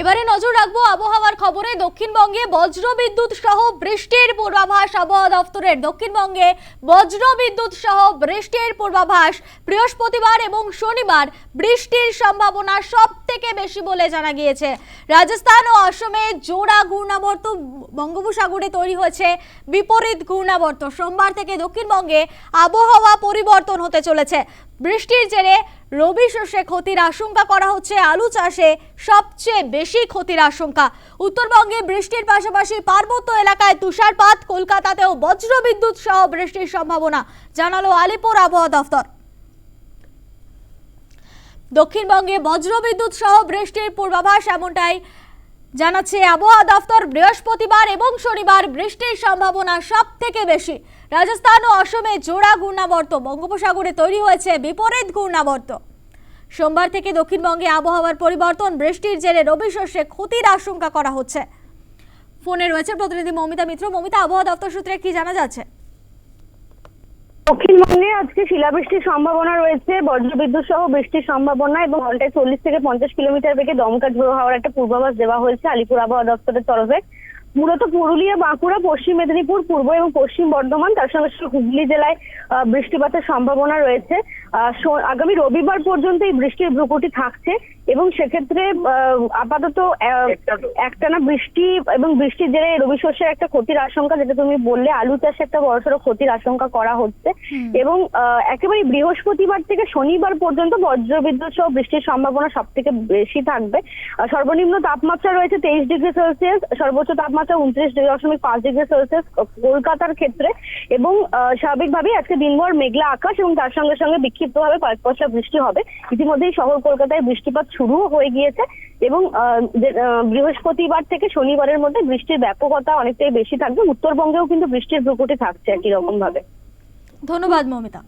এবারে নজর রাখব আবহাওয়ার খবরে। দক্ষিণবঙ্গে বজ্র বিদ্যুৎ সহ বৃষ্টির পূর্বাভাস, আবহাওয়া দপ্তরের দক্ষিণবঙ্গে বজ্র বিদ্যুৎ সহ বৃষ্টির পূর্বাভাস। বৃহস্পতিবার এবং শনিবার বৃষ্টির সম্ভাবনা সব থেকে বেশি বলে জানা গিয়েছে। রাজস্থান ও অসমে জোড়া ঘূর্ণাবর্ত বঙ্গোপসাগরে তৈরি হয়েছে বিপরীত ঘূর্ণাবর্ত। সোমবার থেকে দক্ষিণবঙ্গে আবহাওয়া পরিবর্তন হতে চলেছে। বৃষ্টির জেরে রবি শস্যে ক্ষতির আশঙ্কা করা হচ্ছে। আলু চাষে সবচেয়ে বেশি ক্ষতির আশঙ্কা। উত্তরবঙ্গে বৃষ্টির পাশাপাশি পার্বত্য এলাকায় তুষারপাত, কলকাতাতেও বজ্রবিদ্যুৎ সহ বৃষ্টির সম্ভাবনা, জানালো আলিপুর আবহাওয়া দফতর। দক্ষিণবঙ্গে বজ্রবিদ্যুৎ সহ বৃষ্টির পূর্বাভাস এমনটাই জানাচ্ছে আবহাওয়া দফতর। বৃহস্পতিবার এবং শনিবার বৃষ্টির সম্ভাবনা সব থেকে বেশি। রাজস্থান ও অসমে জোড়া ঘূর্ণাবর্ত। বঙ্গোপসাগরে তৈরি হয়েছে বিপরীত ঘূর্ণাবর্ত। সোমবার থেকে দক্ষিণবঙ্গে আবহাওয়ার পরিবর্তন। বৃষ্টির জেরে রবি শস্যে ক্ষতির আশঙ্কা করা হচ্ছে। ফোনে রয়েছে প্রতিনিধি মমিতা মিত্র। মমিতা, আবহাওয়া দপ্তর সূত্রে কি জানা যাচ্ছে? দক্ষিণবঙ্গে আজকে শিলাবৃষ্টির সম্ভাবনা রয়েছে। বজ্রবিদ্যুৎ সহ বৃষ্টির সম্ভাবনা এবং ঘন্টায় চল্লিশ থেকে পঞ্চাশ কিলোমিটার বেগে দমকা ঝোড়ো হওয়ার একটা পূর্বাভাস দেওয়া হয়েছে আলিপুর আবহাওয়া দপ্তরের তরফে। মূলত পুরুলিয়া বাঁকুড়া পশ্চিম মেদিনীপুর পূর্ব এবং পশ্চিম বর্ধমান তার সঙ্গে সঙ্গে হুগলি জেলায় বৃষ্টিপাতের সম্ভাবনা রয়েছে। আগামী রবিবার পর্যন্ত এই বৃষ্টির ভ্রুকুটি থাকছে এবং সেক্ষেত্রে আপাতত একটানা বৃষ্টি এবং বৃষ্টির জেরে রবি শস্যের একটা ক্ষতির আশঙ্কা যেটা তুমি বললে আলু চাষে একটা বড়সড় ক্ষতির আশঙ্কা করা হচ্ছে। এবং আহ, একেবারে বৃহস্পতিবার থেকে শনিবার পর্যন্ত বজ্রবিদ্যুৎ সহ বৃষ্টির সম্ভাবনা সব থেকে বেশি থাকবে। সর্বনিম্ন তাপমাত্রা রয়েছে তেইশ ডিগ্রি সেলসিয়াস সর্বোচ্চ তাপমাত্রা উনত্রিশ দশমিক পাঁচ ডিগ্রি সেলসিয়াস কলকাতার ক্ষেত্রে এবং আহ, স্বাভাবিকভাবেই আজকে দিনভর মেঘলা আকাশ এবং তার সঙ্গে সঙ্গে বিক্ষিপ্তভাবে কয়েক পশলা বৃষ্টি হবে। ইতিমধ্যেই শহর কলকাতায় বৃষ্টিপাত শুরুও হয়ে গিয়েছে এবং বৃহস্পতিবার থেকে শনিবারের মধ্যে বৃষ্টির ব্যাপকতা অনেকটাই বেশি থাকবে উত্তরবঙ্গেও কিন্তু বৃষ্টির ভ্রুকুটি থাকছে একই রকম ভাবে ধন্যবাদ মমিতা।